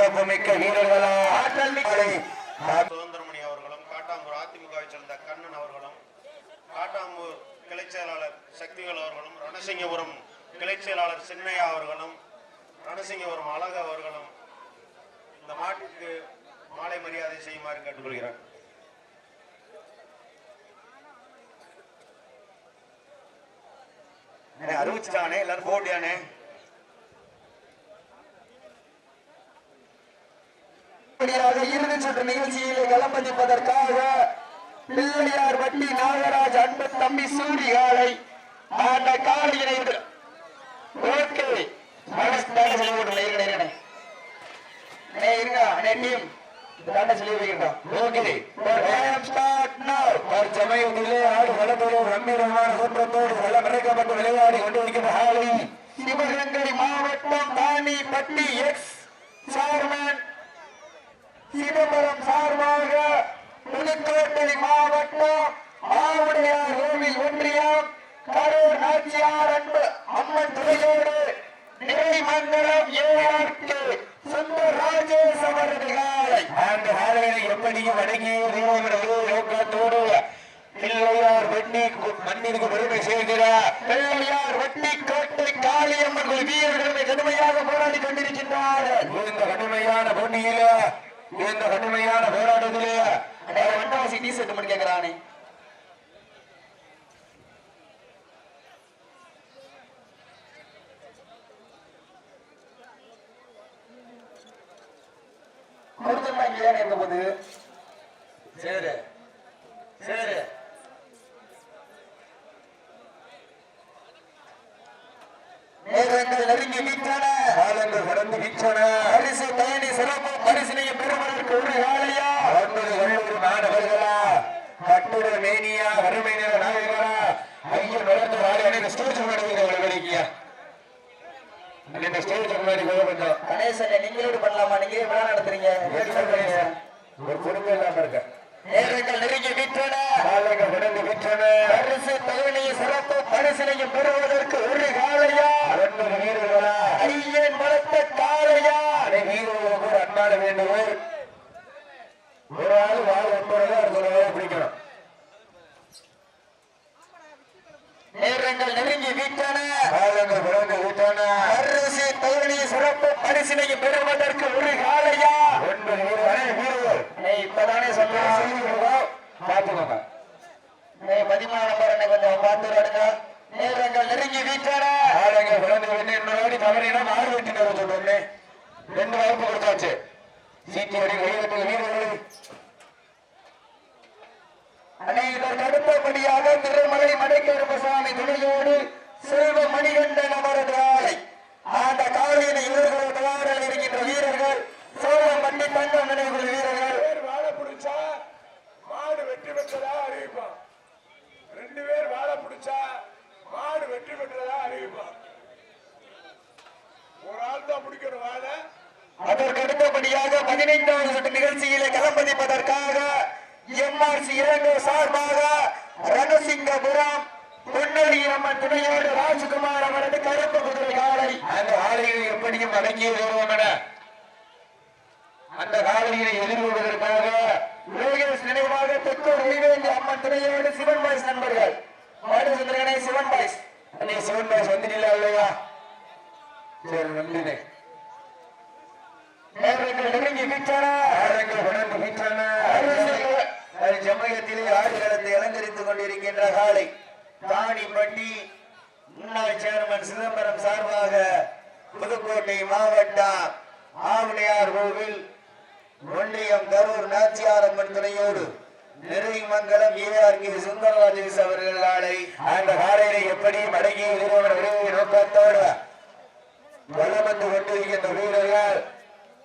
சிறப்பு மிக்க வீரர்களா. சுதந்திரமணி அவர்களும் காட்டாம்பூர் அதிமுகவை சேர்ந்த கண்ணன் அவர்களும் காட்டாம்பூர் கிளைச் செயலாளர் சக்திவேல் அவர்களும் ரணசிங்கபுரம் கிளைச் செயலாளர் சின்னையா அவர்களும் ரணசிங்கபுரம் அழகு அவர்களும் இந்த மாட்டிற்கு மாலை மரியாதை செய்யுமாறு கேட்டுக்கொள்கிறேன். அண்ணே, அறிவிச்சிட்டானே எல்லாரும் போட்டியானே? இறுதி சுற்று நிகழ்ச்சியிலே களம்பதிப்பதற்காக பிள்ளையார் வட்டி நாகராஜ் அன்பு தம்பி சூரிகாலை அந்த காலையினை இணைந்து ஓகே. மனசு தாண்ட சொல்லி விட்டுருல இருங்க இருங்க. அண்ணே இருங்க. அண்ணே டீம். சொல்லி வைக்கிறோம் ஓகே. தற்சமயத்திலே ஆடு கம்பீரமான களம் இறக்கப்பட்டு விளையாடி கொண்டிருக்கின்ற ஹாலை. சிவகங்கை மாவட்டம் எக்ஸ் சேர்மேன் சிதம்பரம் சார்பாக புதுக்கோட்டை மாவட்டம் ஆவுடையார் கோவில் ஒன்றியம் கரூர் நாச்சியார் அன்பு அம்மன் துறையோடு நிறைமங்கலம் ஏஆர்கே சுந்தர் ராஜேஷ் அவரது காலை அந்த ஹாலையை எப்படியும் அடங்கி நோக்கத்தோடு பிள்ளையார் வெண்ணி மண்ணிற்கு பெருமை சேர்க்கிறார். பிள்ளையார் வட்டி கோட்டை காளியம்மன் வீரர்களை கடுமையாக போராடி கொண்டிருக்கின்றார்கள். இந்த கடுமையான போட்டியில இந்த கடுமையான போராட்டத்திலே வண்டவாசி டீ ஷர்ட் மட்டும் கேட்கிறானே கொடுத்துருந்தா இங்க தானே இருக்க போகுது சரி சரி நேரங்கள் நெருங்கி விட்டன காலங்கள் கடந்து விற்றன பரிசு பயணி சிறப்பு பரிசினையும் பெறுவதற்கு ஒரு வேலையா ஒன்பது கல்லூரி மாணவர்களா கட்டுட மேனியா வறுமை நில நாயகரா ஐயன் வளர்ந்த வாழை ஸ்டேஜ் மேடையில் விளைவிக்கியா இந்த ஸ்டேஜ் முன்னாடி போக கொஞ்சம் நீங்களோடு பண்ணலாமா நீங்க? விழா நடத்துறீங்க? ஒரு பொறுமை இல்லாம இருக்க. நேரங்கள் நெருங்கி விட்டன காலங்கள் கடந்து விற்றன பரிசு பயணியை சிறப்பு பரிசினையும் பெறுவதற்கு ஒரு காலையா ஒன்பது வீரர்களா ஐயன் வளர்த்த காளையா அதை வீரர்களுக்கு ஒரு அன்பான வேண்டுகோள் ஒரு ஆள் வாழ் ஒன்பது அடுத்த பிடிக்கணும் நேரங்கள் நெருங்கி விட்டன காலங்கள் கடந்து விற்றன பரிசு பயணியை சிறப்பு பரிசினையும் பெறுவதற்கு ஒரு காலையா ஒன்பது வீரர்கள் வீரர்கள் ஏய், இப்பதானே சொன்னேன் பார்த்துக்கோங்க ஏய், பதிமூணு நம்பர் என்னை கொஞ்சம் பார்த்து விடுங்க நேரங்கள் நெருங்கி விட்டன ஆளுங்க விளந்து வந்து இன்னொரு மாறு வெட்டி தர சொல்லுவோமே ரெண்டு வாய்ப்பு கொடுத்தாச்சு. சீட்டி அடி கைதட்டு வீரர்கள் இதற்கு அடுத்தபடியாக திருமலை மணிக்கருப்பசாமி துணையோடு செல்வ மணிகண்டன் அவரது ஆலை அந்த இருக்கின்ற வீரர்கள் சோழம்பட்டி தங்கம் நினைவுகள் வீரர்கள். வாழை பிடிச்சா மாடு வெற்றி பெற்றதா அறிவிப்பான். ரெண்டு பேர் வாழை பிடிச்சா மாடு வெற்றி பெற்றதா அறிவிப்பான். ஒரு ஆள் தான் பிடிக்கணும் வாழை அதற்கு அடுத்தபடியாக பதினைந்தாவது சுற்று நிகழ்ச்சியிலே களம்பதிப்பதற்காக எம்ஆர்சி இலங்கை சார்பாக ரணசிங்கபுரம் பொன்னடி அம்மன் துணையோடு ராஜ்குமார் அவரது கருப்பு குதிரை காலை. அந்த ஆலையை எப்படியும் அடக்கி வருவோம் என. அந்த காவலியை எதிர்கொள்வதற்காக லோகேஷ் நினைவாக தெற்கூர் உயிவேந்தி அம்மன் துணையோடு சிவன் பாய்ஸ் நண்பர்கள். மாடு சுந்தரகனை சிவன் பாய்ஸ். நீ சிவன் பாஸ் வந்துட்டீங்களா இல்லையா? சரி விற்றன ஜமயத்திலே ஆடுகளத்தை அலங்கரித்துக் கொண்டிருக்கின்ற காலை. தாணிப்பட்டி முன்னாள் சேர்மன் சிதம்பரம் சார்பாக புதுக்கோட்டை மாவட்டம் ஆவுடையார் கோவில் ஒன்றியம் கரூர் நாச்சியாரம்மன் துணையோடு நெருமங்கலம் ஏஆர்கே சுந்தரராஜேஷ் அவர்கள் ஆலை அந்த காலையை எப்படியும் அடக்கி நிறுவன விரைவு நோக்கத்தோடு வலம் வந்து கொண்டிருக்கின்ற வீரர்கள்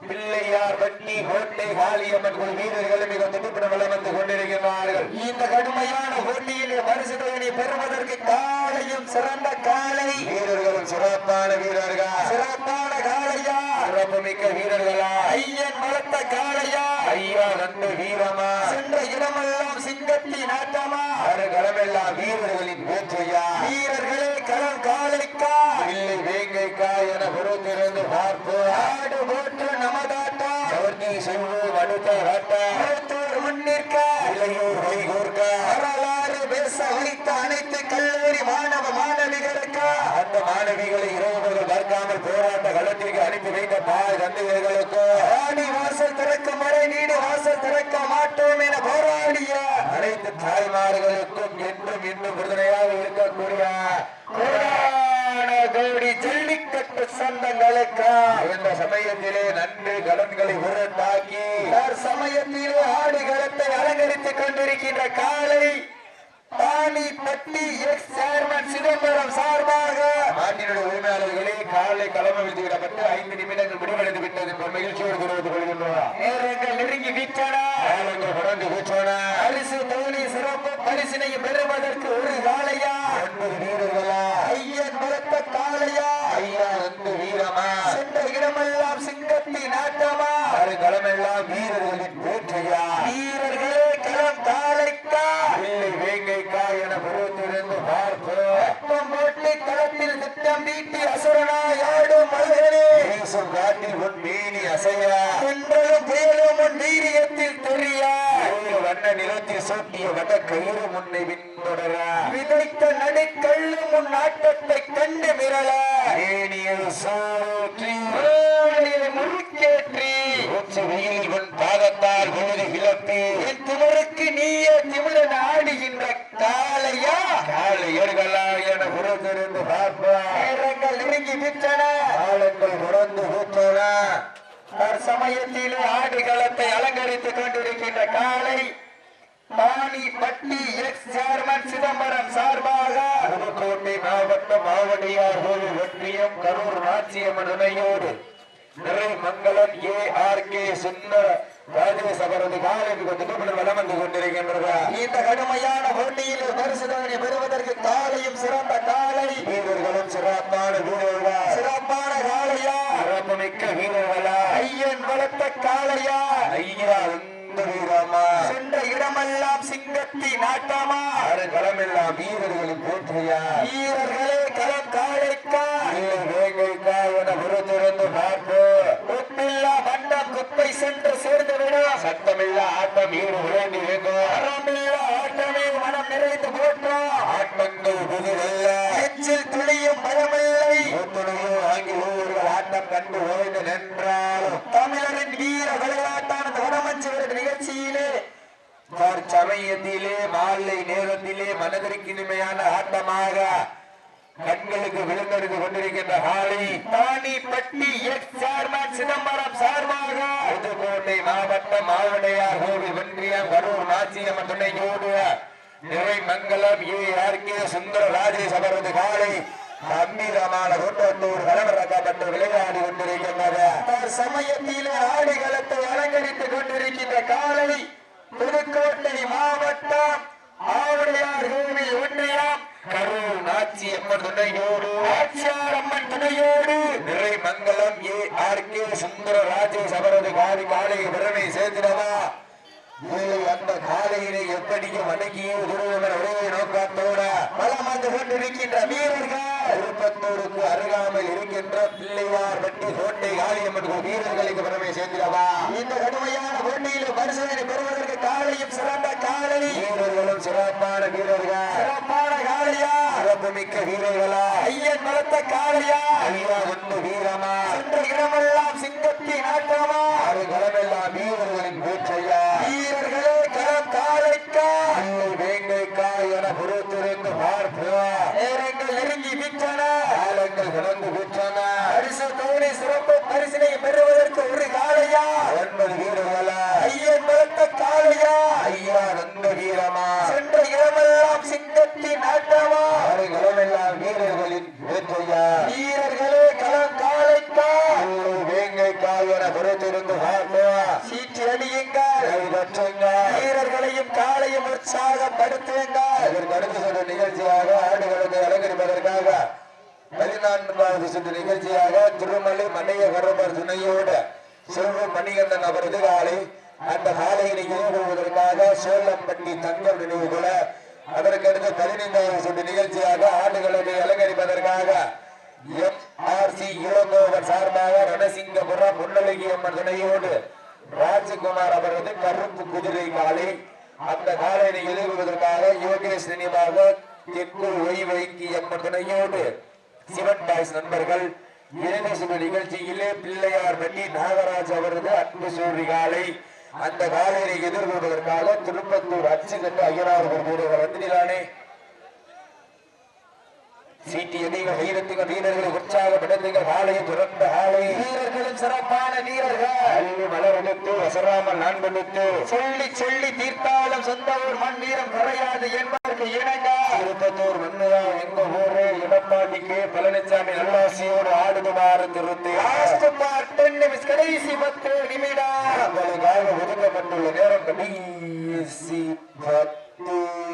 பிள்ளையார் வட்டி கோட்டை காளியம்மன் கோயில் வீரர்கள் மிக துடிப்புடன் வலம் வந்து கொண்டிருக்கிறார்கள் இந்த கடுமையான போட்டியிலே பரிசு தொகையை பெறுவதற்கு காலையும் சிறந்த காலை. வீரர்களும் சிறப்பான வீரர்கள்? சிறப்பான காளையா? சிறப்பு மிக்க வீரர்களா? ஐயன் வளர்த்த காளையா? ஐயா நன்மை வீரமா? சென்ற இடமெல்லாம் சிங்கத்தின் ஆட்டமா? களமெல்லாம் வீரர்களின் வேற்றையா? வீரர்களே களம் காதலிக்கா இல்லை வேங்கைக்கா என புறத்திலிருந்து பார்ப்பு ஆடு போற்று நமதாட்டா சவர்ணி சிம்பு வடுத்த வட்ட? முன்னிற்க? இளையோர் வைகோர்க்க அரசு அனைத்து கல்லூரி மாணவ மாணவிகளுக்கு. அந்த மாணவிகளை இரவுகள் பார்க்காமல் போராட்ட களத்திற்கு அனுப்பி வைத்த பாய் தந்தையர்களுக்கு. ஆணி வாசல் திறக்கும் வரை நீடு வாசல் திறக்க மாட்டோம் என போராடிய. அனைத்து தாய்மார்களுக்கும் என்றும் இன்னும் உறுதுணையாக இருக்கக்கூடிய கோடி ஜல்லிக்கட்டு சொந்தங்களுக்கா. இந்த சமயத்திலே நன்றி கடன்களை உரத்தாக்கி. சமயத்திலே ஆடுகளத்தை அலங்கரித்துக் கொண்டிருக்கின்ற காலை தானிப்பட்டி எக்ஸ் சேர்மன் சிதம்பரம் சார்பாக நாட்டினுடைய உரிமையாளர்களே காலை களம் விதிக்கப்பட்டு ஐந்து நிமிடங்கள் முடிவடைந்து விட்டது. என்பதை மகிழ்ச்சியோடு தெரிவித்துக் கொள்கின்றோம். நேரங்கள் நெருங்கி விட்டன காலங்கள் தொடர்ந்து தோனி சிறப்பு பரிசினை பெறுவதற்கு ஒரு காளையா ஒன்பது வீரர்களா ஐயன் பலத்த காளையா ஐயா வந்து வீரமா சென்ற இடமெல்லாம் சிங்கத்தின் ஆட்டமா அது களமெல்லாம் வீரர்களின் வேற்றையா வீரர்களே களம் காளைக்கா இல்லை வேங்கைக்கா என பொறுத்திருந்து பார்ப்போம் வெப்பம் போட்டு களத்தில் திட்டம் தீட்டி அசுரனாயாடும் மலைகளே வீசும் காட்டில் உன் மீனி புயலும் உன் வீரியத்தில் தெரியா. வண்ண நிலத்தில் சூட்டிய வட கயிறு முன்னை பின்தொடர விதைத்த நடுக்கல்லும் உன் ஆட்டத்தை கண்டு மிரள ஏனியல் சூற்றி முறுக்கேற்றி. வெயில் உன் பாதத்தால் விழுது விளப்பி என் திமிருக்கு நீயே திமிரன் ஆடுகின்ற காளையா? காலை ஏறுகளா என பார்ப்போம் நேரங்கள் நெருங்கி விட்டன. சமயத்திலே ஆடுகளத்தை அலங்கரித்துக் கொண்டிருக்கின்ற காலை பாணி பட்டி எக்ஸ் சேர்மன் சிதம்பரம் சார்பாக புதுக்கோட்டை மாவட்டம் மாவடியார் கோவில் ஒன்றியம் கரூர் ராஜ்யம் துணையோடு நிறை மங்கலம் A R K Sundara Rajesh அவரது காலைக்கு வந்து வளம் வந்து கொண்டிருக்கின்றது. இந்த கடுமையான போட்டியில் பரிசுதனை பெறுவதற்கு காலையும் சிறந்த காலை. வீரர்களும் சிறப்பான வீரர்கள் சிறப்பான காளையா சிறப்புமிக்க வீரர்களா வளர்த்த காளையா? ஐயா வீரமா? சென்ற இடமெல்லாம் சிங்கத்தின் ஆட்டமா களமெல்லாம் வீரர்களின் போற்றியா வீரர்களே களம் காளைக்கா? வேங்கைக்கா என பொறுத்திருந்து பார்ப்போம் ஒப்பில்லா மண்டம் குப்பை சென்று சேர்ந்து விடும் சத்தமில்லா ஆட்டம் ஈடு விளைந்து வேண்டும் அறமில்லா ஆட்டமே மனம் நிறைந்து போற்றோம். ஆட்டங்கள் புதிதல்ல எச்சில் துளியும் பயமில்லை. ஆங்கிலேயர்கள் ஆட்டம் கண்டு ஓய்ந்து நின்றாலும் தமிழரின் வீர விளையாட்டான வடமஞ்சுவரர் நிகழ்ச்சியிலே சமயத்திலே மாலை நேரத்திலே மனதிற்கு இனிமையான ஆட்டமாக கண்களுக்கு விழுந்தெடுத்து கொண்டிருக்கின்ற ஹாலி தானிப்பட்டி எக்ஸ் சேர்மன் சிதம்பரம் சார்பாக புதுக்கோட்டை மாவட்டம் மாவடையார் கோவில் ஒன்றியம் கரூர் நாச்சியம் கூடுவார் நிறை மங்கலம் A R K Sundara Rajesh அவரது காலை கம்பீரமான கூட்டத்தூர் கலவரக்கப்பட்டு விளையாடி கொண்டிருக்கின்றது. சமயத்திலே ஆடுகளத்தை அலங்கரித்துக் கொண்டிருக்கின்ற காலை புதுக்கோட்டை மாவட்டம் ஆவுடையார் கோவில் ஒன்றியம். கரூர் நாச்சி அம்மன் துணையோடு. ஆட்சியார் அம்மன் துணையோடு. நிறை மங்கலம் A R K Sundara Rajesh அவரது காலை காலை பெருமை சேர்த்திடவா? அந்த எப்படிக்கு எப்படியும் வணங்கியே உருவம் ஒரே நோக்கத்தோட பலம் வந்து கொண்டிருக்கின்ற வீரர்கள். திருப்பத்தூருக்கு அருகாமல் இருக்கின்ற பிள்ளையார் வெட்டி கோட்டை காளியம்மன் கோவில் வீரர்களுக்கு பெருமை சேர்ந்திடவா? இந்த கடுமையான போட்டியில் பரிசோதனை பெறுவதற்கு காலையும் சிறந்த காலை வீரர்களும் சிறப்பான வீரர்கள். சிறப்பான காளையா சிறப்புமிக்க வீரர்களா? ஐயன் வளர்த்த காளையா ஐயா ஒன்று வீரமா? சென்ற இடமெல்லாம் சிங்கத்தின் ஆட்டமா? அது களமெல்லாம் வீரர்களின் வீச்சையா வீரர்களே களம் காளைக்கா இல்லை வேங்கைக்கா என பொறுத்திருந்து பார்ப்போம் நேரங்கள் நெருங்கி விட்டன காலங்கள் கடந்து விட்டன பரிசு தோணி சிறப்பு பரிசினை பெறுவதற்கு ஒரு காளையா ஒன்பது வீரர்களா? ஐயன் வளர்த்த காளையா ஐயா வந்த வீரமா? சென்ற இடமெல்லாம் சிங்கத்தின் ஆட்டமா? வீரர்களின் வேற்றையா வீரர்களே களம் காளைக்கா இல்லை வேங்கைக்கா என பொறுத்திருந்து பார்ப்போம். சீட்டு கைதட்டுங்க வீரர்களையும் காளையும் உற்சாகப்படுத்துங்கள். இதற்கு அடுத்த சுற்று நிகழ்ச்சியாக ஆடுகளுக்கு அலங்கரிப்பதற்காக பதினான்காவது சுற்று நிகழ்ச்சியாக திருமலை மண்ணைய கருமர் துணையோடு செல்வம் மணிகண்டன் அவரது காலை அந்த காலையினை எதிர்கொள்வதற்காக சோழம்பட்டி தங்கம் நினைவு கூட அதற்கடுத்து பதினைந்தாவது சுற்று நிகழ்ச்சியாக ஆடுகளுக்கு அலங்கரிப்பதற்காக எம் ஆர் சி இளங்கோவர் சார்பாக ரணசிங்கபுரம் முன்னழகி அம்மன் துணையோடு ராஜகுமார் அவரது கருப்பு குதிரை காலை அந்த காலையினை எதிர்கொள்வதற்காக யோகேஷ் நினைவாக தெற்கு ஒய் வைக்கி அம்மன் துணையோடு சிவன் பாய்ஸ் நண்பர்கள் இறுதி சுற்று நிகழ்ச்சியிலே பிள்ளையார் பள்ளி நாகராஜ் அவரது அன்பு சூரி காலை அந்த காலையை எதிர்கொள்வதற்காக திருப்பத்தூர் அச்சுக்கட்டு ஐயனார் வீரர்கள் வந்தினானே சீட்டியடிகள் வீரத்துகள் வீரர்களை உற்சாகப்படுத்துங்கள் காலையும் துறந்த காலை வீரர்களும் சிறப்பான வீரர்கள். அள்ளி மலரெடுத்து வசராமல் கொடுத்து சொல்லி சொல்லி தீர்த்தாலும் சொந்த ஊர் மண் வீரம் குறையாது என்பதற்கு இணங்க. திருப்பத்தூர் மண்ணுதா எங்க ஊரு இடப்பாட்டிக்கு பழனிசாமி நல்லாசியோடு ஆடுதுமாறு திருத்தி. டென் நிமிஷம் கடைசி பத்து நிமிடம். உங்களுக்காக ஒதுக்கப்பட்டுள்ள நேரம் கடைசி பத்து.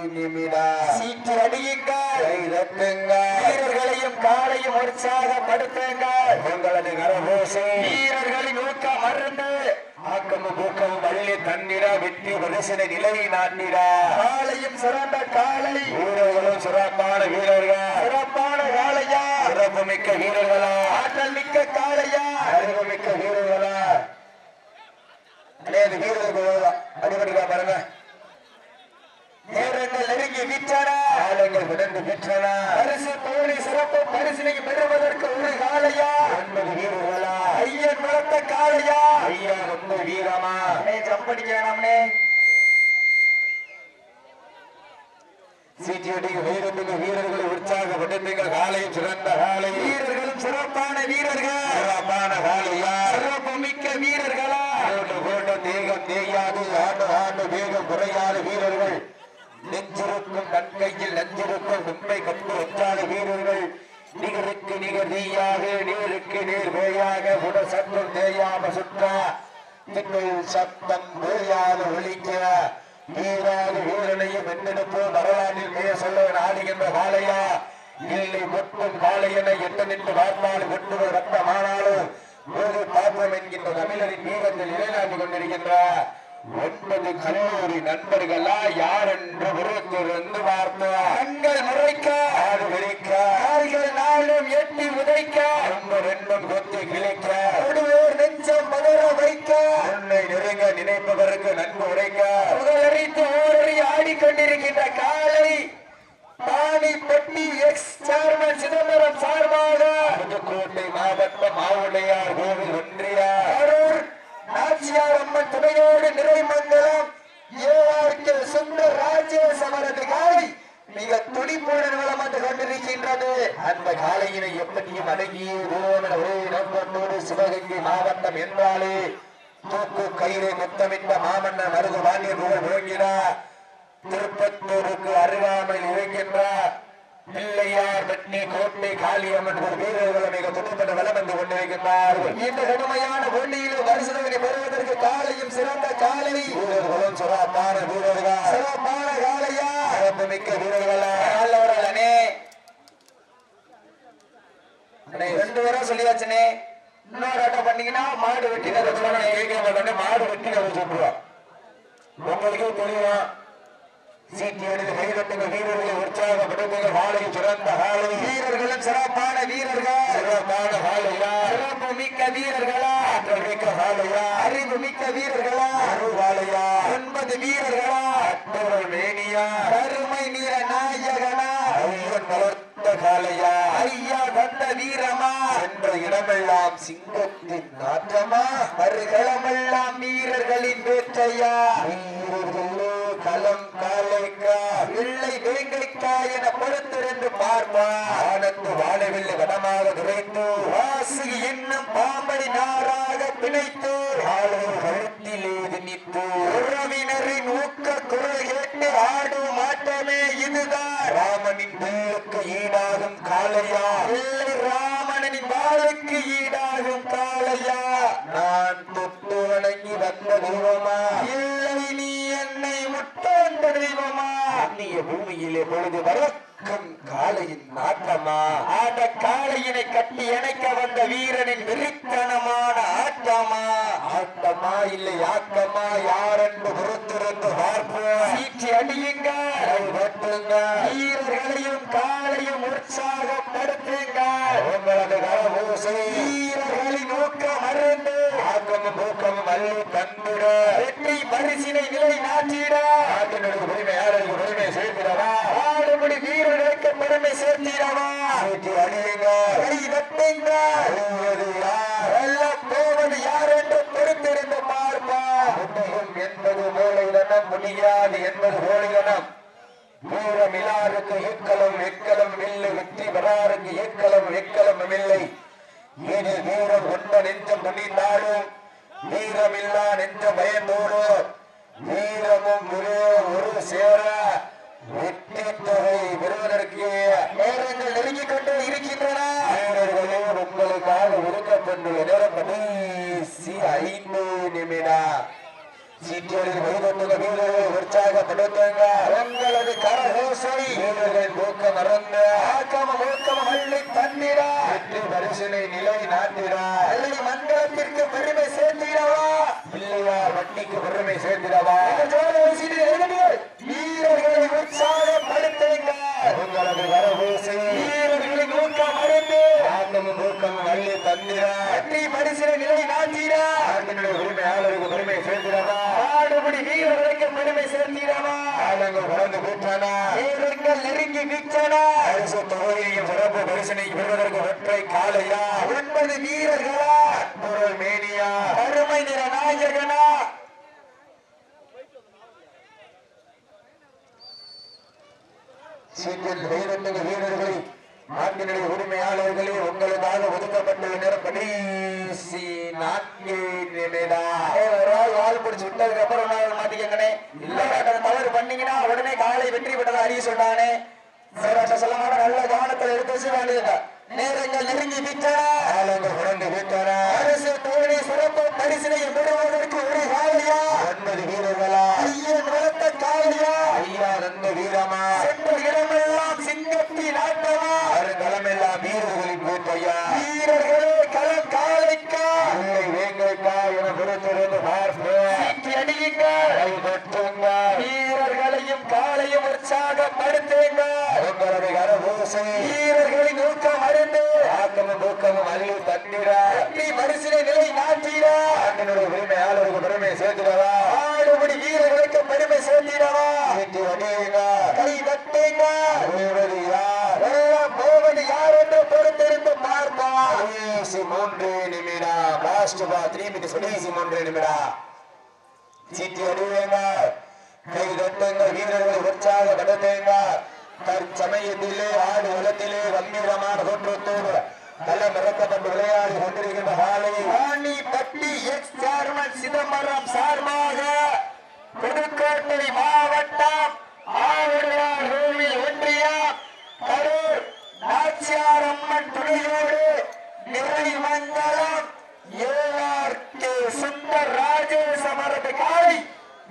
சீட்டு அடியுங்கள். தட்டுங்க வீரர்களையும் காலையும் உற்சாகப்படுத்துங்கள். உங்களது கரபோசை வீரர்களின் ஊக்கம் மருந்து ஆக்கமும் ஊக்கமும் வள்ளி தந்திட வெற்றி பரிசனை நிலை நாட்டிட. காலையும் சிறந்த காலை வீரர்களும் சிறப்பான வீரர்கள். சிறப்பான காளையா. சிறப்பு மிக்க வீரர்களா. ஆற்றல் மிக்க காளையா. அறிவு மிக்க வீரர்கள் அடிபடுகா பாருங்க நேரங்கள் நெருங்கி விட்டன ஆலயங்கள் விடந்து பெற்றன பரிசு தோழி சிறப்பு பரிசினை பெறுவதற்கு ஒரு காளையா ஒன்பது வீரர்களா ஐயன் வளர்த்த காளையா ஐயா ரொம்ப வீரமா அண்ணே ஜம்படிக்க வேணாம்னே சீட்டியடிக்கு வீரத்துக்கு வீரர்களை உற்சாகப்படுத்துங்க காலையும் சிறந்த காலை. வீரர்களும் சிறப்பான வீரர்கள். சிறப்பான காலையா சிறப்பு மிக்க வீரர்களா? கோட்டு தேகம் தேயாது ஆண்டு ஆண்டு வேகம் குறையாத வீரர்கள். நெஞ்சிருக்கும் நன்கையில் நெஞ்சிருக்கும் உண்மை கண்டு ஒற்றாத வீரர்கள். நிகருக்கு நிகர் நீயாக நீருக்கு நீர் வேயாக உட சத்தம் தேயாம சுற்றா. திங்கள் சத்தம் வேயாக ஒழிக்க வீராத வீரனையும் வென்றெடுப்பு வரலாற்றில் பெயர் சொல்ல ஆடுகின்ற காளையா? இல்லை மட்டும் காளையனை எட்ட நின்று பார்த்தால் வெட்டுவது ரத்தமானாலும் ஒரு பாத்திரம் என்கின்ற தமிழரின் வீரத்தில் நிலைநாட்டிக் கொண்டிருக்கின்ற ஒன்பது கல்லூரி நண்பர்களா யார் என்று விருத்திலிருந்து பார்த்தார் முறைக்க? ஆடு விரிக்க? நாளும் எட்டி உதைக்க? ரொம்ப ரெண்டும் கொத்தி கிழிக்க? நெஞ்சம் மலர வைக்க? உன்னை நெருங்க நினைப்பவருக்கு நன்கு உரைக்க புகழறித்து ஊரறி ஆடிக்கொண்டிருக்கின்ற காலை பாணிப்பட்டி எக்ஸ் சேர்மன் சிதம்பரம் சார்பாக புதுக்கோட்டை மாவட்ட மாவுடையார் கோவில் ஒன்றியார் கரூர் நாச்சியார் அம்மன் துணையோடு நிறைமங்கலம் ஏஆர்கே சுந்தர் ராஜேஷ் அவரது காலை மிக துடிப்புடன் வளம் வந்து கொண்டிருக்கின்றது அந்த காலையினை எப்படியும் அடங்கி ஓமென ஒரே நோக்கத்தோடு சிவகங்கை மாவட்டம் என்றாலே தூக்கு கயிறை முத்தமிட்ட மாமன்னர் மருது பாண்டியன் புகழ் ஓங்கினார் திருப்பத்தூருக்கு அருகாமையில் இருக்கின்றார் பிள்ளையார் வெட்டி காளியம்மன் ஒரு வீரர்களை மிக துணிப்பட்ட இந்த கடுமையான போட்டியில் பரிசுதனை பெறுவதற்கு காலையும் சிறந்த காலை வீரர்களும் சிறப்பான வீரர்கள் சிறப்பான காலையா சிறப்பு மிக்க வீரர்களா நல்லவர்களே ரெண்டு பேரும் சொல்லியாச்சுனே இன்னொரு ஆட்டம் பண்ணீங்கன்னா மாடு வெட்டி சொன்னா கேட்க மாட்டேன்னு மாடு வெட்டி நம்ம சொல்லுவோம் உங்களுக்கே தெரியும்? சீட்டி எடுத்து கைதட்டுங்க. வீரர்களை உற்சாகப்படுத்துங்க. காலை சிறந்த காலை வீரர்களும் சிறப்பான வீரர்கள். சிறப்பான காலையா சிறப்பு மிக்க வீரர்களா? ஆற்றல் மிக்க அறிவு மிக்க வீரர்களா? அருகாலையா ஒன்பது வீரர்களா? அற்புதம் மேனியா? கருமை நீர நாயகனா? ஐயன் வளர்த்த காலையா ஐயா வந்த வீரமா? சென்ற இடமெல்லாம் சிங்கத்தின் நாட்டமா மறுகளமெல்லாம் வீரர்களின் வேற்றையா? வீரர்களே களம் வெள்ளை வேங்கைக்கா என படுத்திருந்து பார்ப்பா வாழவில்லை வடமாக துரைத்து வாசு என்னும் பாம்படி நாராக பிணைத்து காலை கழுத்திலே திணித்து பூமியிலே வரக்கும் காளையின் நாட்டமா ஆட காளையினை கட்டி இணைக்க வந்த வீரனின் விரித்தனமான ஆட்டமா? ஆட்டமா இல்லை ஆட்டமா யாரென்று பொறுத்திருந்து பார்ப்போம். சீற்றி அடியுங்க. வீரர்களையும் காளையும் உற்சாகப்படுத்துங்க உங்களது கரபூசை. வீரர்களின் ஊக்கம் அருந்து ஆக்கமும் ஊக்கமும் அள்ளி தந்துட. வெற்றி பரிசினை நிலை நாட்டிட நாட்டினுடைய உரிமை யாருக்கு உரிமை செய்கிறவா ஆடுபடி வீரர்களுக்கு பெருமை சேர்த்து சேர்த்திடவா சீட்டி அடியுங்க கை தட்டுங்க போவது யார் என்று பொறுத்திருந்து பார்ப்பா என்பது மூளைதனம் முடியாது என்பது மூளைதனம் வீரம் இலாருக்கு எக்களம் எக்களம் இல்லை. வெற்றி பெறாருக்கு எக்களம் எக்களம் இல்லை. இது வீரம் கொண்ட நெஞ்சம் துணிந்தாலும் வீரம் இல்லா நெஞ்ச பயந்தோடு வீரமும் ஒரே ஒரு சேர வெற்றி தொகை பெறுவதற்கு நேரங்கள் நெருங்கிக் கொண்டே இருக்கின்றன வீரர்களே உங்களுக்காக ஒதுக்கப்பட்டுள்ள நேரம் கடைசி ஐந்து நிமிடம் சீட்டியடில் வைகொண்டுள்ள வீரர்கள் உற்சாகப்படுத்துங்க உங்களது கரகோசை வீரர்கள் ஊக்கம் மறந்து ஆக்கம ஊக்கம அள்ளி தந்திரா வெற்றி பரிசினை நிலை நாட்டிடா அள்ளி மண்டலத்திற்கு பெருமை சேர்த்திடவா பிள்ளையார் வட்டிக்கு பெருமை சேர்த்திடவா வீரர்களை உற்சாகப்படுத்துங்க உங்களது வரபூசி வீரர்களின் ஊக்கம் அருந்து ஆக்கமும் ஊக்கமும் அள்ளி தந்திரா வெற்றி பரிசினை நிலை நாட்டிடா நாட்டினுடைய உரிமையாளருக்கு பெருமை சேர்த்திடவா ஆடுபடி வீரர்களுக்கு பெருமை சேர்த்திடவா ஆலங்கள் வீரர்கள் நெருங்கி விட்டன பரிசு தொகையையும் சிறப்பு பரிசனை பெறுவதற்கு ஒற்றை காலையா ஒன்பது வீரர்களா? பொருள் மேனியா? கருமை நிற நாயகனா? சீட்டில் வைரத்துங்க வீரர்களை நாட்டினுடைய உரிமையாளர்களே உங்களுக்காக ஒதுக்கப்பட்டுள்ள நேரம் கடைசி நான்கு நிமிடா ஒரு ஆள் வால் பிடிச்சு விட்டதுக்கு அப்புறம் ஒரு நாள் மாட்டிக்கங்கனே இல்ல தவறு பண்ணீங்கன்னா உடனே காலை வெற்றி பெற்றதா அறிய சொன்னானே சிறட்ட சொல்ல மாட்டேன் நல்ல கவனத்தில் எடுத்து வச்சு வேண்டியது நேரங்கள் நெருங்கி விட்டன. விட்டன. பரிசு தோழி சிறப்பு பரிசினை பெறுவதற்கு ஒரு காலையா ஒன்பது வீரர்களா? ஐயன் வளர்த்த ஐயா நந்த வீரமா? சென்ற இடமெல்லாம் சிங்கத்தின் ஆட்டமா? வருங்களமெல்லாம் வீரர்களின் கூட்டையா வீரர்களே களம் காலைக்கா இல்லை வேங்கைக்கா என பொறுத்திருந்து பார்ப்போம். அடியுங்கள் கை தொட்டுங்க வீரர்களையும் காலையும் உற்சாகப்படுத்துங்க உங்களது கரபூசை வீரர்களின் ஊக்கம் அறிந்து ஊக்கமும் அள்ளி தண்ணீரா வெற்றி பரிசினை நிலை நாட்டிடா. நாட்டினுடைய உரிமையாளருக்கு பெருமை சேர்த்திடவா. ஆடுபடி வீரர்களுக்கு பெருமை சேர்த்திடவா. சீட்டி அடியுங்க கை தட்டுங்க யார்? போவது யார் என்று பொறுத்திருந்து பார்ப்பா மூன்று நிமிடம் லாஸ்ட் பா த்ரீ மினிட்ஸ் கடைசி மூன்று நிமிடம் சீட்டி அடியுங்க கை தட்டுங்க வீரர்களை உற்சாகப்படுத்துங்க தற்சமயத்திலே ஆடு உலத்திலே கம்பீரமான தோற்றத்தோடு நல்ல இறக்கப்பட்டு விளையாடி கொண்டிருக்கின்ற காலை ராணி பட்டி எக்ஸ் சேர்மன் சிதம்பரம் சார்பாக புதுக்கோட்டை மாவட்டம் ஆவுடையார் கோவில் ஒன்றியம் கரூர் நாச்சியார் அம்மன் துணையோடு நிறைமங்கலம் A R K Sundar Rajesh அவரது காலை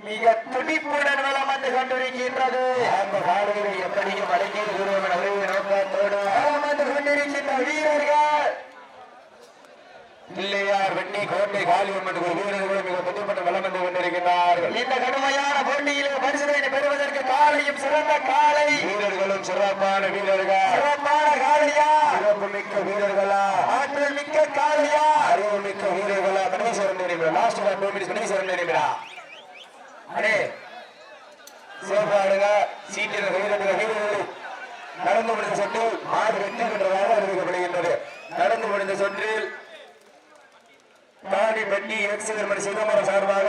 மிக துடிப்புடன் வலம் வந்து கொண்டிருக்கின்றது. அந்த காலையிலே எப்படியும் என ஒரே நோக்கத்தோடு. வலம் வந்து கொண்டிருக்கின்ற வீரர்கள். பிள்ளையார் வெண்ணி கோட்டை காளியம்மன் வீரர்களும் மிக புதுப்பட்டு வளம் வந்து கொண்டிருக்கிறார்கள் இந்த கடுமையான போட்டியிலே பரிசுகளை பெறுவதற்கு காலையும் சிறந்த காலை. வீரர்களும் சிறப்பான வீரர்கள். சிறப்பான காளையா சிறப்பு மிக்க வீரர்களா? ஆற்றல் மிக்க காளையா அறிவு மிக்க வீரர்களா இரண்டு நிமிடம் லாஸ்ட் டூ மினிட்ஸ் இரண்டு நிமிடம் அடே. சிவபாடுக சீட்டில் வீரர்கள் வீரர்கள் நடந்து முடிந்த சொட்டில் ஆறு வெற்றி பெற்றதாக அறிவிக்கப்படுகின்றது. நடந்து முடிந்த சொற்றில் தாடி பெட்டி எக்ஸ் சிதம்பரம் சார்பாக